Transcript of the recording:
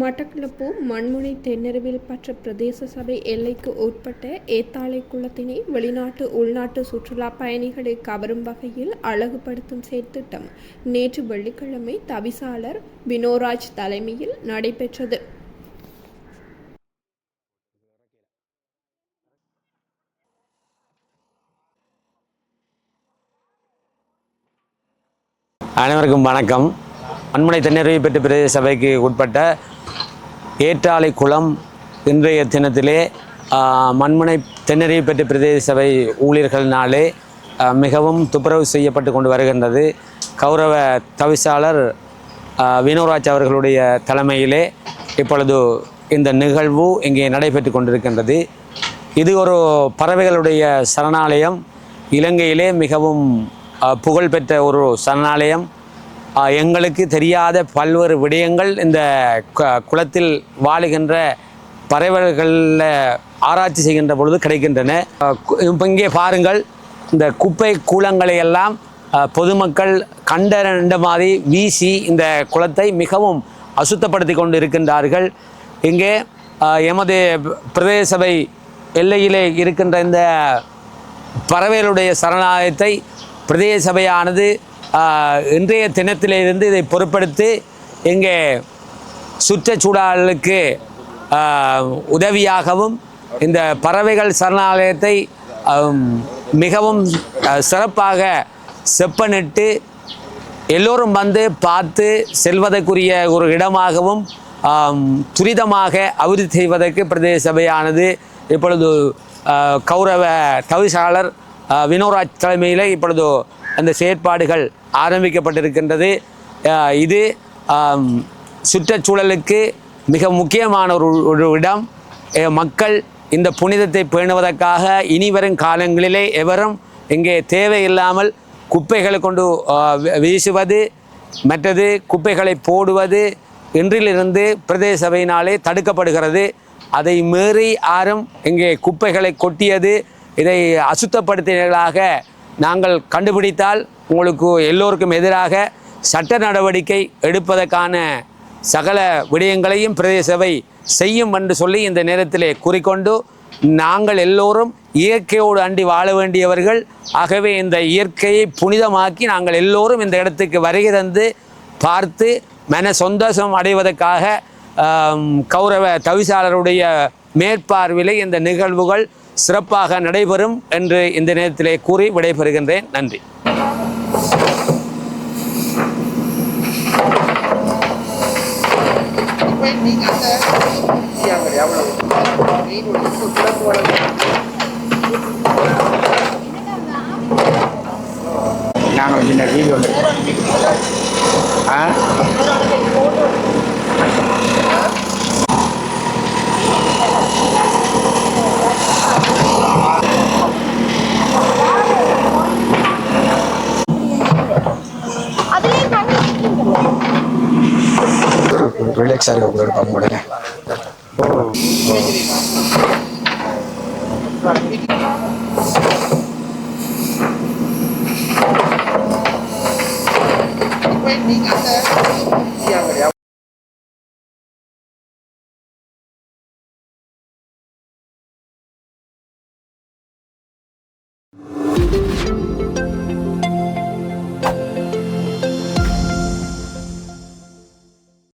மட்டக்களப்பு மண்முனை தென்னருவில் பற்ற பிரதேச சபை எல்லைக்கு உட்பட்ட ஏத்தாளை குளத்தினை வெளிநாட்டு உள்நாட்டு சுற்றுலா பயணிகளை கவரும் வகையில் அழகுபடுத்தும் செயற்திட்டம் நேற்று வெள்ளிக்கிழமை தவிசாளர் வினோராஜ் தலைமையில் நடைபெற்றது. அனைவருக்கும் வணக்கம். அன்முனை தென்னறிவு பெற்ற பிரதேச சபைக்கு உட்பட்ட ஏற்றாலை குளம் இன்றைய தினத்திலே மண்முனை தென்னறிவு பெற்ற பிரதேச சபை ஊழியர்களினாலே மிகவும் துப்புரவு செய்யப்பட்டு கொண்டு வருகின்றது. கௌரவ தவிசாளர் வினோராஜ் அவர்களுடைய தலைமையிலே இப்பொழுது இந்த நிகழ்வு இங்கே நடைபெற்று கொண்டிருக்கின்றது. இது ஒரு பறவைகளுடைய சரணாலயம். இலங்கையிலே மிகவும் புகழ்பெற்ற ஒரு சரணாலயம். எங்களுக்கு தெரியாத பல்வேறு விடயங்கள் இந்த குளத்தில் வாழுகின்ற பறவைகளில் ஆராய்ச்சி செய்கின்ற பொழுது கிடைக்கின்றன. இப்போ இங்கே பாருங்கள் இந்த குப்பை கூலங்களை எல்லாம் பொதுமக்கள் கண்டறிந்த மாதிரி வீசி இந்த குளத்தை மிகவும் அசுத்தப்படுத்தி கொண்டு இருக்கின்றார்கள் இங்கே எமது பிரதேச சபை எல்லையிலே இருக்கின்ற இந்த பறவைகளுடைய சரணாலயத்தை பிரதேச சபையானது இன்றைய தினத்திலிருந்து இதை பொருட்படுத்தி இங்கே சுற்றுச்சூழலுக்கு உதவியாகவும் இந்த பறவைகள் சரணாலயத்தை மிகவும் சிறப்பாக செப்பனிட்டு எல்லோரும் வந்து பார்த்து செல்வதற்குரிய ஒரு இடமாகவும் துரிதமாக அபிவிருத்தி செய்வதற்கு பிரதேச சபையானது இப்பொழுது கௌரவ தவிசாளர் வினோராஜ் தலைமையில் இப்பொழுது அந்த செயற்பாடுகள் ஆரம்பிக்கப்பட்டிருக்கின்றது. இது சுற்றுச்சூழலுக்கு மிக முக்கியமான ஒரு ஒரு இடம். மக்கள் இந்த புனிதத்தை பேணுவதற்காக இனி வரும் காலங்களிலே எவரும் இங்கே தேவையில்லாமல் குப்பைகளை கொண்டு வீசுவது மற்றது குப்பைகளை போடுவது இன்றிலிருந்து பிரதேச சபையினாலே தடுக்கப்படுகிறது. அதை மீறி யாரும் இங்கே குப்பைகளை கொட்டியது இதை அசுத்தப்படுத்தினர்களாக நாங்கள் கண்டுபிடித்தால் உங்களுக்கு எல்லோருக்கும் எதிராக சட்ட நடவடிக்கை எடுப்பதற்கான சகல விடயங்களையும் பிரதேச சபை செய்யும் என்று சொல்லி இந்த நேரத்திலே கூறிக்கொண்டு நாங்கள் எல்லோரும் இயற்கையோடு அண்டி வாழ வேண்டியவர்கள். ஆகவே இந்த இயற்கையை புனிதமாக்கி நாங்கள் எல்லோரும் இந்த இடத்துக்கு வருகை தந்து பார்த்து மன சந்தோஷம் அடைவதற்காக கௌரவ தவிசாளருடைய மேற்பார்வையில் இந்த நிகழ்வுகள் சிறப்பாக நடைபெறும் என்று இந்த நேரத்திலே கூறி விடைபெறுகின்றேன். நன்றி. நாங்கள் சின்ன டிவி ஒன்று ஆ? ரிலாக்ஸாக இருக்க கூட